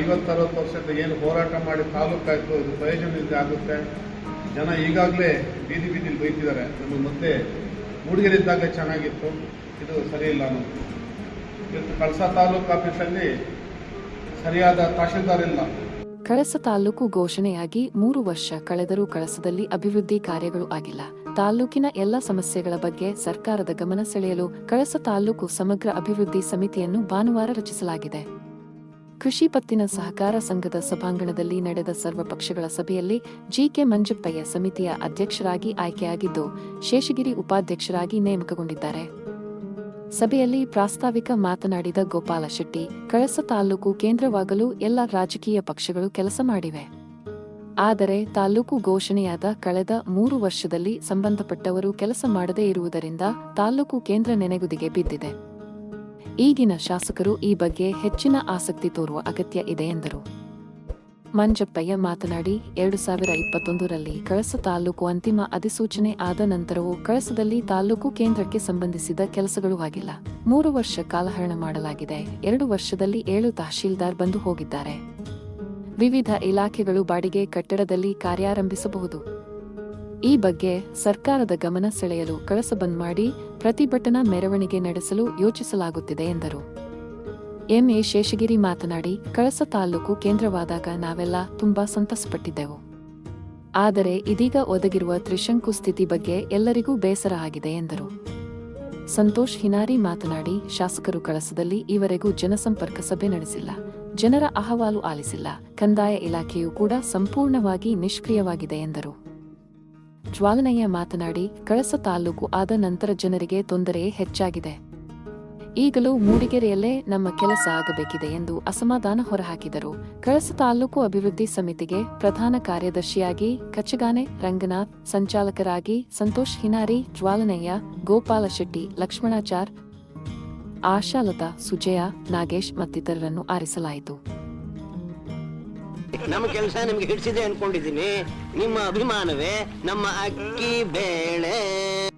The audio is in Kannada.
ಐವತ್ತರವತ್ತು ವರ್ಷದ ಏನು ಹೋರಾಟ ಮಾಡಿ ತಾಲೂಕಾಯಿತು, ಅದು ಪ್ರಯೋಜನ ಇದೆ ಆಗುತ್ತೆ. ಜನ ಈಗಾಗಲೇ ಬೀದಿ ಬೀದಿಲಿ ಬೈತಿದ್ದಾರೆ. ನಮಗೆ ಮತ್ತೆ ಮೂಡಿಗೆರಿದ್ದಾಗ ಚೆನ್ನಾಗಿತ್ತು. ಇದು ಸರಿ ಇಲ್ಲ ಅನ್ನೋದು. ಇವತ್ತು ಕಳಸ ತಾಲೂಕು ಆಫೀಸಲ್ಲಿ ಸರಿಯಾದ ತಹಶೀಲ್ದಾರ್ ಇಲ್ಲ. ಕಳಸ ತಾಲೂಕು ಘೋಷಣೆಯಾಗಿ ಮೂರು ವರ್ಷ ಕಳೆದರೂ ಕಳಸದಲ್ಲಿ ಅಭಿವೃದ್ಧಿ ಕಾರ್ಯಗಳು ಆಗಿಲ್ಲ. ತಾಲೂಕಿನ ಎಲ್ಲ ಸಮಸ್ಯೆಗಳ ಬಗ್ಗೆ ಸರ್ಕಾರದ ಗಮನ ಸೆಳೆಯಲು ಕಳಸ ತಾಲೂಕು ಸಮಗ್ರ ಅಭಿವೃದ್ಧಿ ಸಮಿತಿಯನ್ನು ಭಾನುವಾರ ರಚಿಸಲಾಗಿದೆ. ಕೃಷಿ ಪತ್ತಿನ ಸಹಕಾರ ಸಂಘದ ಸಭಾಂಗಣದಲ್ಲಿ ನಡೆದ ಸರ್ವಪಕ್ಷಗಳ ಸಭೆಯಲ್ಲಿ ಜಿಕೆ ಮಂಜಪ್ಪಯ್ಯ ಸಮಿತಿಯ ಅಧ್ಯಕ್ಷರಾಗಿ ಆಯ್ಕೆಯಾಗಿದ್ದು, ಶೇಷಗಿರಿ ಉಪಾಧ್ಯಕ್ಷರಾಗಿ ನೇಮಕಗೊಂಡಿದ್ದಾರೆ. ಸಭೆಯಲ್ಲಿ ಪ್ರಾಸ್ತಾವಿಕ ಮಾತನಾಡಿದ ಗೋಪಾಲ ಶೆಟ್ಟಿ, ಕಳಸ ತಾಲೂಕು ಕೇಂದ್ರವಾಗಲು ಎಲ್ಲ ರಾಜಕೀಯ ಪಕ್ಷಗಳು ಕೆಲಸ ಮಾಡಿವೆ. ಆದರೆ ತಾಲೂಕು ಘೋಷಣೆಯಾದ ಕಳೆದ ಮೂರು ವರ್ಷದಲ್ಲಿ ಸಂಬಂಧಪಟ್ಟವರು ಕೆಲಸ ಮಾಡದೇ ಇರುವುದರಿಂದ ತಾಲೂಕು ಕೇಂದ್ರ ನೆನೆಗುದಿಗೆ ಬಿದ್ದಿದೆ. ಈಗಿನ ಶಾಸಕರು ಈ ಬಗ್ಗೆ ಹೆಚ್ಚಿನ ಆಸಕ್ತಿ ತೋರುವ ಅಗತ್ಯ ಇದೆ ಎಂದರು. ಮಂಜಪ್ಪಯ್ಯ ಮಾತನಾಡಿ, ಎರಡು ಸಾವಿರ ಇಪ್ಪತ್ತೊಂದರಲ್ಲಿ ಕಳಸ ತಾಲೂಕು ಅಂತಿಮ ಅಧಿಸೂಚನೆ ಆದ ನಂತರವೂ ಕಳಸದಲ್ಲಿ ತಾಲೂಕು ಕೇಂದ್ರಕ್ಕೆ ಸಂಬಂಧಿಸಿದ ಕೆಲಸಗಳು ಆಗಿಲ್ಲ. ಮೂರು ವರ್ಷ ಕಾಲಹರಣ ಮಾಡಲಾಗಿದೆ. ಎರಡು ವರ್ಷದಲ್ಲಿ ಏಳು ತಹಶೀಲ್ದಾರ್ ಬಂದು ಹೋಗಿದ್ದಾರೆ. ವಿವಿಧ ಇಲಾಖೆಗಳು ಬಾಡಿಗೆ ಕಟ್ಟಡದಲ್ಲಿ ಕಾರ್ಯಾರಂಭಿಸಬಹುದು. ಈ ಬಗ್ಗೆ ಸರ್ಕಾರದ ಗಮನ ಸೆಳೆಯಲು ಕಳಸ ಬಂದ್ ಮಾಡಿ ಪ್ರತಿಭಟನಾ ಮೆರವಣಿಗೆ ನಡೆಸಲು ಯೋಚಿಸಲಾಗುತ್ತಿದೆ ಎಂದರು. ಎಂಎ ಶೇಷಗಿರಿ ಮಾತನಾಡಿ, ಕಳಸ ತಾಲೂಕು ಕೇಂದ್ರವಾದಾಗ ನಾವೆಲ್ಲ ತುಂಬಾ ಸಂತಸಪಟ್ಟಿದ್ದೆವು. ಆದರೆ ಇದೀಗ ಒದಗಿರುವ ತ್ರಿಶಂಕು ಸ್ಥಿತಿ ಬಗ್ಗೆ ಎಲ್ಲರಿಗೂ ಬೇಸರ ಆಗಿದೆ ಎಂದರು. ಸಂತೋಷ್ ಹಿನಾರಿ ಮಾತನಾಡಿ, ಶಾಸಕರು ಕಳಸದಲ್ಲಿ ಈವರೆಗೂ ಜನಸಂಪರ್ಕ ಸಭೆ ನಡೆಸಿಲ್ಲ. ಜನರ ಅಹವಾಲು ಆಲಿಸಿಲ್ಲ. ಕಂದಾಯ ಇಲಾಖೆಯು ಕೂಡ ಸಂಪೂರ್ಣವಾಗಿ ನಿಷ್ಕ್ರಿಯವಾಗಿದೆ ಎಂದರು. ಜ್ವಾಲನಯ್ಯ ಮಾತನಾಡಿ, ಕಳಸ ತಾಲೂಕು ಆದ ನಂತರ ಜನರಿಗೆ ತೊಂದರೆ ಹೆಚ್ಚಾಗಿದೆ. ಈಗಲೂ ಮೂಡಿಗೆರೆಯಲ್ಲೇ ನಮ್ಮ ಕೆಲಸ ಆಗಬೇಕಿದೆ ಎಂದು ಅಸಮಾಧಾನ ಹೊರಹಾಕಿದರು. ಕಳಸ ತಾಲೂಕು ಅಭಿವೃದ್ಧಿ ಸಮಿತಿಗೆ ಪ್ರಧಾನ ಕಾರ್ಯದರ್ಶಿಯಾಗಿ ಕಚ್ಚಗಾನೆ ರಂಗನಾಥ್, ಸಂಚಾಲಕರಾಗಿ ಸಂತೋಷ್ ಹಿನಾರಿ, ಜ್ವಾಲನಯ್ಯ, ಗೋಪಾಲ ಶೆಟ್ಟಿ, ಲಕ್ಷ್ಮಣಾಚಾರ್, ಆಶಾಲತಾ, ಸುಜಯ, ನಾಗೇಶ್ ಮತ್ತಿತರರನ್ನು ಆರಿಸಲಾಯಿತು. ನಮ್ಮ ಕೆಲಸ ನಿಮ್ಗೆ ಹಿಡಿಸಿದೆ ಅನ್ಕೊಂಡಿದ್ದೀನಿ. ನಿಮ್ಮ ಅಭಿಮಾನವೇ ನಮ್ಮ ಅಕ್ಕಿ ಬೇಳೆ.